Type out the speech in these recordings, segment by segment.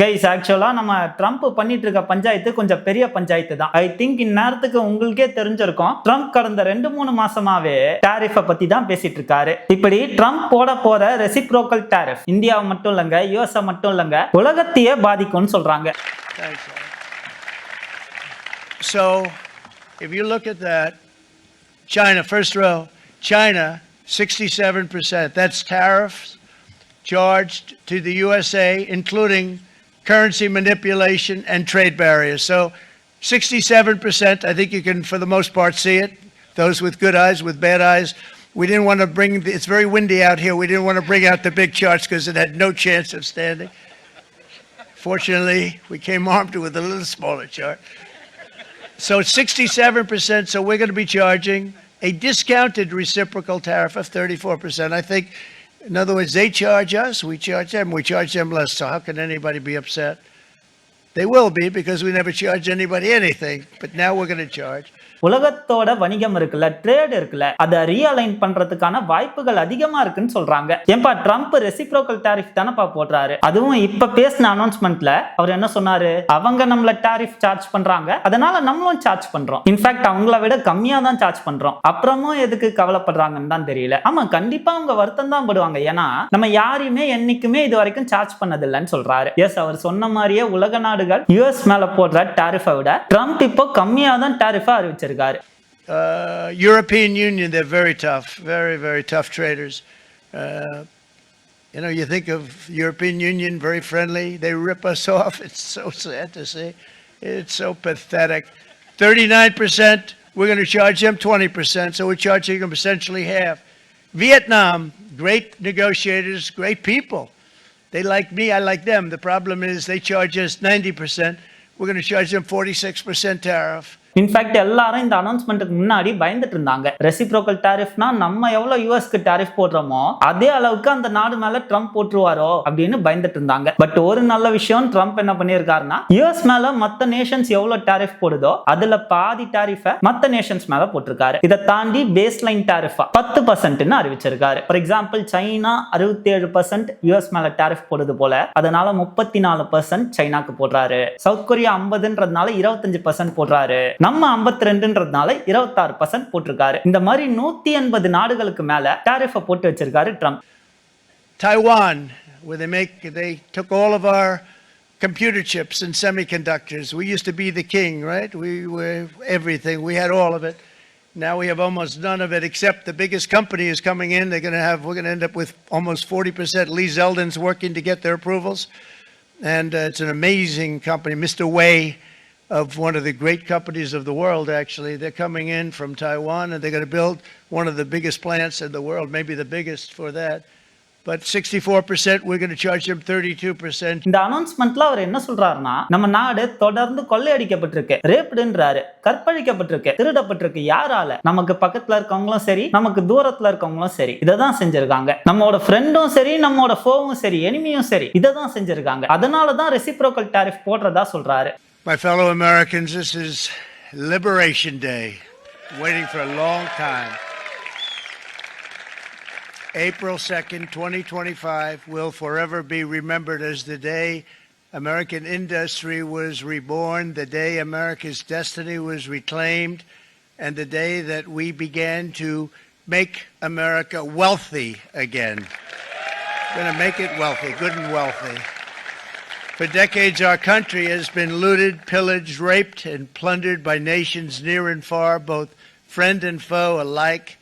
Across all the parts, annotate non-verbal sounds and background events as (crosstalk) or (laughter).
Guys ஆக்சுவலா நம்ம Trump பண்ணிட்டு இருக்க பஞ்சாயத்து கொஞ்சம் பெரிய பஞ்சாயத்து தான். ஐ திங்க் இந்நேரத்துக்கு உங்களுக்கே தெரிஞ்சிருக்கும். ட்ரம்ப் கடந்த ரெண்டு மூணு மாசமாவே டாரிஃப பத்தி தான் பேசிட்டு இருக்காரு இப்படி ட்ரம்ப் போட போற ரெசிப்ரோக்கல் டேரிஃப் இந்தியாவை மட்டும் இல்லைங்க யுஎஸ் மட்டும் இல்லைங்க உலகத்தையே பாதிக்கும்னு சொல்றாங்க. So, if you look at that, China, first row, China, 67%. That's tariffs charged to the USA, including currency manipulation and trade barriers. So, 67%, I think you can, for the most part, see it. Those with good eyes, with bad eyes. We didn't want to bring, the, it's very windy out here. We didn't want to bring out the big charts because it had no chance of standing. Fortunately, we came armed with a little smaller chart. So it's 67%, so we're going to be charging a discounted reciprocal tariff of 34%. I think, in other words, they charge us, we charge them, we charge them less. So how can anybody be upset? They will be because we never charge anybody anything, but now we're going to charge. உலகத்தோட வணிகம் இருக்குல்ல trade இருக்குல்ல அதை realign பண்றதுக்கான வாய்ப்புகள் அதிகமா இருக்குன்னு சொல்றாங்க. ஏன்பா ட்ரம்ப் ரெசிப்ரோக்கல் டாரிஃப் தானப்பா போடுறாரு? அதுவும் இப்ப பேசின அனௌன்ஸ்மெண்ட்ல அவர் என்ன சொன்னாரு? அவங்க நம்மள டாரிஃப் சார்ஜ் பண்றாங்க அதனால நம்மளும் சார்ஜ் பண்றோம். இன்ஃபேக்ட் அவங்கள விட கம்மியா தான் சார்ஜ் பண்றோம். அப்புறமும் எதுக்கு கவலைப்படுறாங்கன்னு தான் தெரியல. ஆமா கண்டிப்பா அவங்க வருத்தம் தான் படுவாங்க. ஏன்னா நம்ம யாரையுமே என்னைக்குமே இது வரைக்கும் சார்ஜ் பண்ணதில்லைன்னு சொல்றாரு. எஸ் அவர் சொன்ன மாதிரியே உலக நாடு நாடுகள் யுஎஸ் மேல போடுற டாரிஃபை விட ட்ரம்ப் இப்போ கம்மியா தான் டாரிஃபா அறிவிச்சிருக்காரு Uh, European Union, they're very tough, very, very tough traders. Uh, you know, you think of European Union, very friendly. They rip us (laughs) off. It's so sad to see. It's so pathetic. 39%, we're going to charge them 20%, so we're charging them essentially half. Vietnam, great negotiators, great people. They like me, I like them. The problem is they charge us 90%. We're going to charge them 46% tariff. In fact எல்லாரும் இந்த அனௌன்ஸ்மெண்ட்டுக்கு முன்னாடி பயந்துட்டு இருந்தாங்க. Reciprocal டேரிஃப்னா நம்ம எவ்வளவு யூஎஸ்க்கு tariff போடுறோமோ அதே அளவுக்கு அந்த நாடு மேல ட்ரம்ப் போட்டுருவாரோ அப்படின்னு பயந்துட்டு இருந்தாங்க. பட் ஒரு நல்ல விஷயம் ட்ரம்ப் என்ன பண்ணியிருக்காருன்னா யூஎஸ் மேல மத்த நேஷன்ஸ் எவ்வளவு டாரிஃப் போடுதோ அதுல பாதி டாரிஃபை மத்த நேஷன்ஸ் மேல போட்டிருக்காரு. இதை தாண்டி பேஸ் லைன் டேரிஃபா பத்து பர்சன்ட்னு அறிவிச்சிருக்காரு. ஃபார் எக்ஸாம்பிள் சைனா அறுபத்தி ஏழு பர்சன்ட் யூஎஸ் மேல டேரிஃப் போடுது போல அதனால முப்பத்தி நாலு பர்சன்ட் சைனாக்கு போடுறாரு. சவுத் கொரியா ஐம்பதுன்றதுனால இருபத்தஞ்சு பர்சன்ட் போடுறாரு. நம்ம ஐம்பத்தி ரெண்டுன்றதுனால இருபத்தாறு பர்சன்ட் போட்டிருக்காரு இந்த மாதிரி நூத்தி எண்பது நாடுகளுக்கு மேல டாரிஃபை போட்டு வச்சிருக்காரு Trump Taiwan, where they make, they took all of our computer chips and semiconductors. We used to be the king, right? We were everything. We had all of it. Now we have almost none of it, except the biggest company is coming in. They're going to have, we're going to end up with almost 40%. Lee Zeldin's working to get their approvals. And uh, it's an amazing company. Mr. Wei of one of the great companies of the world, actually. They're coming in from Taiwan and they're going to build one of the biggest plants in the world, maybe the biggest for that. But 64%, we're going to charge them 32%. இந்த அனௌன்ஸ்மெண்ட்ல அவர் என்ன சொல்றாருன்னா நம்ம நாடு தொடர்ந்து கொள்ளையடிக்கப்பட்டிருக்கு. ரேப்டுன்றாரு கற்பழிக்கப்பட்டிருக்கு திருடப்பட்டிருக்கு. யாரால? நமக்கு பக்கத்துல இருக்கவங்களும் சரி நமக்கு தூரத்துல இருக்கவங்களும் சரி. இதை தான் செஞ்சிருக்காங்க. நம்மளோட ஃப்ரெண்டும் சரி நம்மளோட ஃபோவும் சரி எனிமியும் சரி இதை தான் செஞ்சிருக்காங்க. அதனால தான் ரெசிப்ரோக்கல் டாரிஃப் போடுறதா சொல்றாரு. My fellow Americans, this is Liberation Day. Waiting for a long time. April 2nd, 2025 will forever be remembered as the day American industry was reborn, the day America's destiny was reclaimed, and the day that we began to make America wealthy again. Going to make it wealthy, good and wealthy. For decades, our country has been looted, pillaged, raped, and plundered by nations near and far, both friend and foe alike.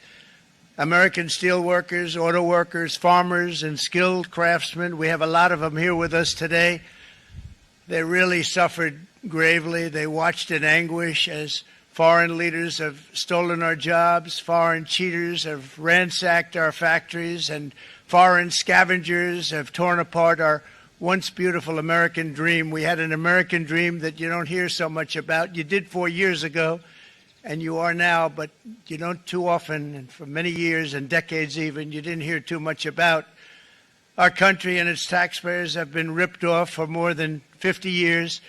American steel workers, auto workers, farmers, and skilled craftsmen. We have a lot of them here with us today. They really suffered gravely. They watched in anguish as foreign leaders have stolen our jobs, foreign cheaters have ransacked our factories, and foreign scavengers have torn apart our once beautiful American dream. We had an American dream that you don't hear so much about. You did four years ago, and you are now, but you don't too often, and for many years and decades even, you didn't hear too much about. Our country and its taxpayers have been ripped off for more than 50 years.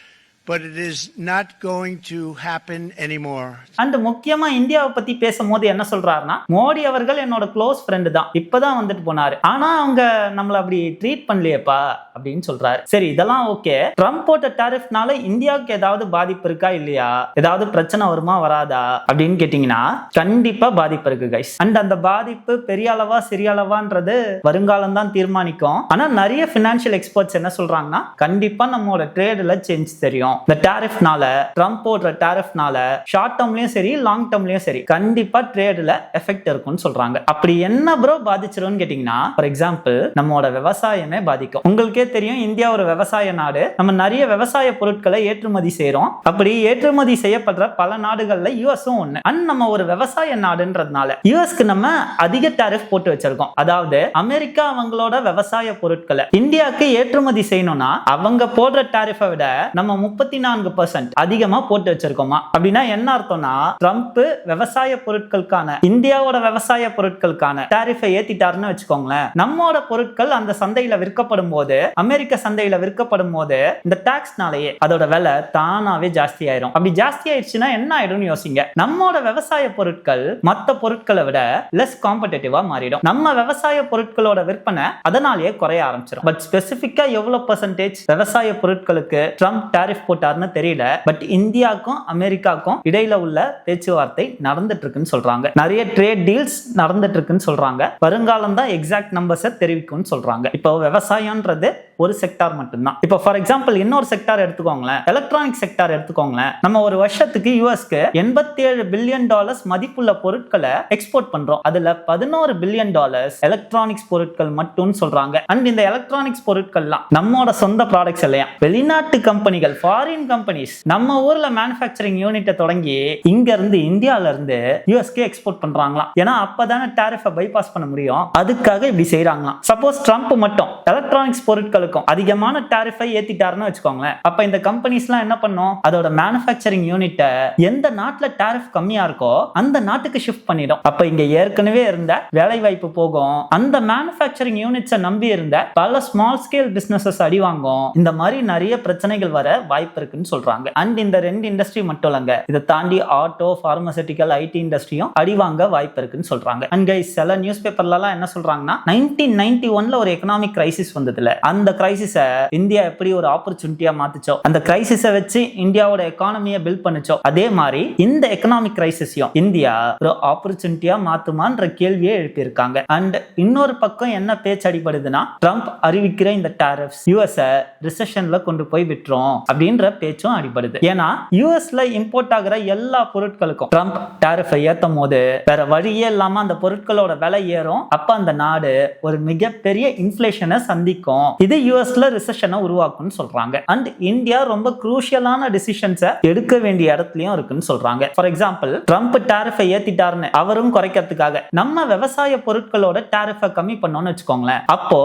But it is not going to happen anymore. And முக்கியமா இந்தியாவை பத்தி பேசும்போது என்ன சொல்றாருன்னா மோடி அவர்கள் என்னோட close friend தான். இப்பதான் வந்துட்டு போனாரு. ஆனா அவங்க நம்மள அப்படி ட்ரீட் பண்ணலையேப்பா அப்படின்னு சொல்றாரு. சரி இதெல்லாம் ஓகே ட்ரம்ப் போட்ட டாரிஃப்னால இந்தியாவுக்கு ஏதாவது பாதிப்பு இருக்கா இல்லையா? ஏதாவது பிரச்சனை வருமா வராதா? அப்படின்னு கேட்டீங்கன்னா கண்டிப்பா பாதிப்பு இருக்கு கைஸ் அண்ட் அந்த பாதிப்பு பெரிய அளவா சிறிய அளவான்றது வருங்காலம் தான் தீர்மானிக்கும். ஆனா நிறைய பினான்சியல் எக்ஸ்பர்ட்ஸ் என்ன சொல்றாங்கன்னா கண்டிப்பா நம்மளோட ட்ரேட்ல சேஞ்ச் தெரியும். இந்த டேரிஃப்னால ட்ரம்ப் போடுற டேரிஃப்னால ஷார்ட் டேர்ம்லயும் சரி லாங் டேர்ம்லயும் சரி கண்டிப்பா ட்ரேட்ல எஃபெக்ட் இருக்கும்னு சொல்றாங்க. அப்படி என்ன ப்ரோ பாதிச்சிரும்னு கேட்டீங்கன்னா ஃபார் எக்ஸாம்பிள் நம்மளோட விவசாயமே பாதிக்கும். உங்களுக்கே தெரியும் இந்தியா ஒரு விவசாய நாடு. நம்ம நிறைய விவசாய பொருட்களை ஏற்றுமதி செய்யறோம் அப்படி ஏற்றுமதி செய்யப்படுற பல நாடுகள்ல யூஎஸும் ஒண்ணு. அண்ட் நம்ம ஒரு விவசாய நாடுன்றதுனால யூஎஸ்க்கு நம்ம அதிக டாரிஃப் போட்டு வச்சிருக்கோம். அதாவது அமெரிக்கா அவங்களோட விவசாய பொருட்களை இந்தியாவுக்கு ஏற்றுமதி செய்யணும்னா அவங்க போடுற டேரிஃபை விட நம்ம முப்பது முப்பத்தி நான்கு பர்சன்ட் அதிகமா போட்டு வச்சிருக்கோமா. அப்படின்னா என்ன அர்த்தம்னா ட்ரம்ப் விவசாய பொருட்களுக்கான இந்தியாவோட விவசாய பொருட்களுக்கான டாரிஃபை ஏத்திட்டாருன்னு வச்சுக்கோங்களேன். நம்மோட பொருட்கள் அந்த சந்தையில விற்கப்படும் போது அமெரிக்க சந்தையில விற்கப்படும் போது இந்த டாக்ஸ்னாலேயே அதோட விலை தானாவே ஜாஸ்தி ஆயிரும் அப்படி ஜாஸ்தி ஆயிடுச்சுன்னா என்ன ஆயிடும்னு யோசிங்க. நம்மோட விவசாய பொருட்கள் மத்த பொருட்களை விட லெஸ் காம்படேட்டிவா மாறிடும். நம்ம விவசாய பொருட்களோட விற்பனை அதனாலேயே குறைய ஆரம்பிச்சிடும் பட் ஸ்பெசிபிக்கா எவ்வளவு பர்சன்டேஜ் விவசாய பொருட்களுக்கு ட்ரம்ப் டாரிஃப் போட்டாருன்னு தெரியல. பட் இந்தியாவுக்கும் அமெரிக்காவுக்கும் இடையில உள்ள பேச்சுவார்த்தை நடந்துட்டு இருக்குன்னு சொல்றாங்க. நிறைய ட்ரேட் டீல்ஸ் நடந்துட்டு இருக்குன்னு சொல்றாங்க. வருங்காலம் தான் எக்ஸாக்ட் நம்பர்ஸை தெரிவிக்கும்னு சொல்றாங்க. இப்போ விவசாயம்ன்றது ஒரு செக்டார் மட்டும்தான். இப்போ ஃபார் எக்ஸாம்பிள் இன்னொரு செக்டார் எடுத்துக்கோங்களேன். எலக்ட்ரானிக் செக்டார் எடுத்துக்கோங்களேன். நம்ம ஒரு வருஷத்துக்கு யூஎஸ்க்கு எண்பத்தி ஏழு பில்லியன் டாலர்ஸ் மதிப்புள்ள பொருட்களை எக்ஸ்போர்ட் பண்றோம். அதுல பதினோரு பில்லியன் டாலர்ஸ் எலக்ட்ரானிக்ஸ் பொருட்கள் மட்டும்னு சொல்றாங்க. அண்ட் இந்த எலக்ட்ரானிக்ஸ் பொருட்கள்லாம் நம்மோட சொந்த ப்ராடக்ட்ஸ் இல்லையா? வெளிநாட்டு கம்பெனிகள் ஃபாரின் கம்பெனிஸ் நம்ம ஊர்ல மேனுஃபேக்சரிங் யூனிட்டை தொடங்கி இங்க இருந்து இந்தியால இருந்து யூஎஸ்க்கு எக்ஸ்போர்ட் பண்றாங்களாம். ஏன்னா அப்பதானே டேரிஃபை பைபாஸ் பண்ண முடியும். அதுக்காக இப்படி செய்யறாங்களாம் சப்போஸ் ட்ரம்ப் மட்டும் எலக்ட்ரானிக்ஸ் பொருட்கள் பொருட்களுக்கும் அதிகமான டாரிஃபை ஏத்திட்டாருன்னு வச்சுக்கோங்களேன். அப்ப இந்த கம்பெனிஸ்லாம் என்ன பண்ணும்? அதோட மேனுஃபேக்சரிங் யூனிட்டை எந்த நாட்டுல டாரிஃப் கம்மியா இருக்கோ அந்த நாட்டுக்கு ஷிஃப்ட் பண்ணிடும். அப்ப இங்க ஏற்கனவே இருந்த வேலை வாய்ப்பு போகும். அந்த மேனுஃபேக்சரிங் யூனிட்ஸை நம்பி இருந்த பல ஸ்மால் ஸ்கேல் பிசினஸஸ் அடி வாங்கும். இந்த மாதிரி நிறைய பிரச்சனைகள் வர வாய்ப்பு இருக்குன்னு சொல்றாங்க. அண்ட் இந்த ரெண்டு இண்டஸ்ட்ரி மட்டும் இல்லைங்க. இதை தாண்டி ஆட்டோ பார்மசூட்டிக்கல் ஐடி இண்டஸ்ட்ரியும் அடி வாங்க வாய்ப்பு இருக்குன்னு சொல்றாங்க. அண்ட் கைஸ் சில நியூஸ் பேப்பர்லாம் என்ன சொல்றாங்கன்னா நைன்டீன் நைன்டி ஒன்ல ஒரு எக்கனாமிக் கிரைசிஸ் வந்ததுல. அந்த கிரைசிஸை இந்தியா எப்படி ஒரு ஆப்பர்ச்சுனிட்டியா மாத்துச்சோ அந்த கிரைசிஸை வச்சு இந்தியாவோட எக்கானமியை பில்ட் பண்ணுச்சோ அதே மாதிரி இந்த எக்கனாமிக் கிரைசிஸையும் இந்தியா ஒரு ஆப்பர்ச்சுனிட்டியா மாத்துமான்ற கேள்வியை எழுப்பியிருக்காங்க. அண்ட் இன்னொரு பக்கம் என்ன பேச்சு அடிபடுதுன்னா ட்ரம்ப் அறிவிக்கிற இந்த டாரிஃப்ஸ் யூஎஸ் ரிசெஷன்ல கொண்டு போய் விட்டுரும் அப்படின்ற பேச்சும் அடிபடுது. ஏன்னா யூஎஸ்ல இம்போர்ட் ஆகிற எல்லா பொருட்களுக்கும் ட்ரம்ப் டாரிஃபை ஏத்தும் போது வேற வழியே இல்லாம அந்த பொருட்களோட விலை ஏறும். அப்ப அந்த நாடு ஒரு மிகப்பெரிய இன்ஃபிளேஷனை சந்திக்கும். இது யூஎஸ்ல ரிசெஷனை உருவாக்கும்னு சொல்றாங்க. அண்ட் இந்தியா ரொம்ப குரூஷியலான டிசிஷன்ஸை எடுக்க வேண்டிய இடத்துலயும் இருக்குன்னு சொல்றாங்க. ஃபார் எக்ஸாம்பிள் ட்ரம்ப் டேரிஃபை ஏத்திட்டாருன்னு அவரும் குறைக்கிறதுக்காக நம்ம விவசாய பொருட்களோட டேரிஃபை கம்மி பண்ணோம்னு வச்சுக்கோங்களேன். அப்போ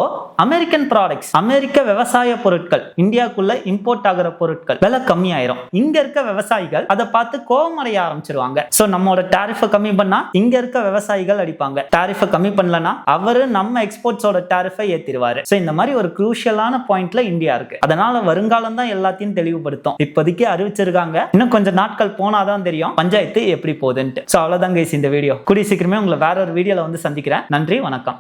அமெரிக்கன் ப்ராடக்ட்ஸ் அமெரிக்க விவசாய பொருட்கள் இந்தியாக்குள்ள இம்போர்ட் ஆகிற பொருட்கள் விலை கம்மி ஆயிரும் இங்க இருக்க விவசாயிகள் அதை பார்த்து கோவமடைய ஆரம்பிச்சிருவாங்க. சோ நம்மளோட டாரிஃபை கம்மி பண்ணா இங்க இருக்க விவசாயிகள் அடிப்பாங்க. டாரிஃபை கம்மி பண்ணலனா அவரு நம்ம எக்ஸ்போர்ட்ஸோட டேரிஃபை ஏத்திடுவாரு சோ இந்த மாதிரி ஒரு க்ரூஷியலான பாயிண்ட்ல இந்தியா இருக்கு. அதனால வருங்காலம் தான் எல்லாத்தையும் தெளிவுபடுத்தும். இப்போதைக்கு அறிவிச்சிருக்காங்க. இன்னும் கொஞ்சம் நாட்கள் போனாதான் தெரியும். பஞ்சாயத்து எப்படி போகுதுன்ட்டு. சோ அவ்வளோதான் கைஸ் இந்த வீடியோ கூடிய சீக்கிரமே உங்களை வேற ஒரு வீடியோவில் வந்து சந்திக்கிறேன். நன்றி வணக்கம்.